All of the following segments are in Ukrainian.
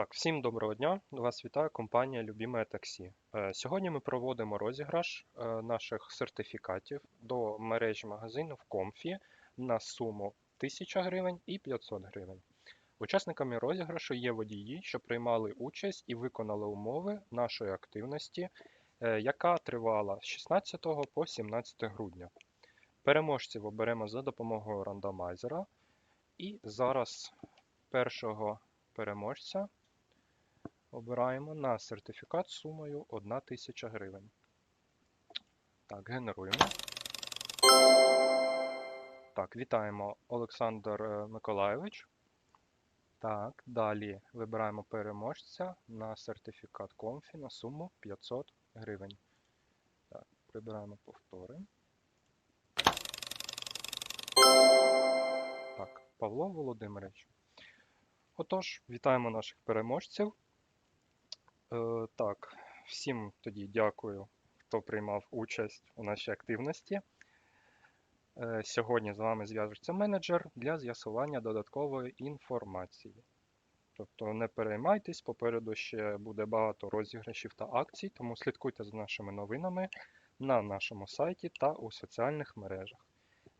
Так, всім доброго дня. Вас вітає компанія Любіме таксі. Е, Сьогодні ми проводимо розіграш е, наших сертифікатів до мережі магазинів Comfy на суму 1000 гривень і 500 гривень. Учасниками розіграшу є водії, що приймали участь і виконали умови нашої активності, е, яка тривала з 16 по 17 грудня. Переможців оберемо за допомогою рандомайзера. І зараз першого переможця обираємо на сертифікат сумою 1000 гривень. Так, генеруємо. Так, вітаємо Олександр е, Миколайович. Так, далі вибираємо переможця на сертифікат Comfy на суму 500 гривень. Так, прибираємо повтори. Так, Павло Володимирович. Отож, вітаємо наших переможців. Е, так, всім тоді дякую, хто приймав участь у нашій активності. Е, сьогодні з вами зв'яжеться менеджер для з'ясування додаткової інформації. Тобто не переймайтесь, попереду ще буде багато розіграшів та акцій, тому слідкуйте за нашими новинами на нашому сайті та у соціальних мережах.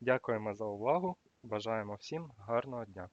Дякуємо за увагу! Бажаємо всім гарного дня!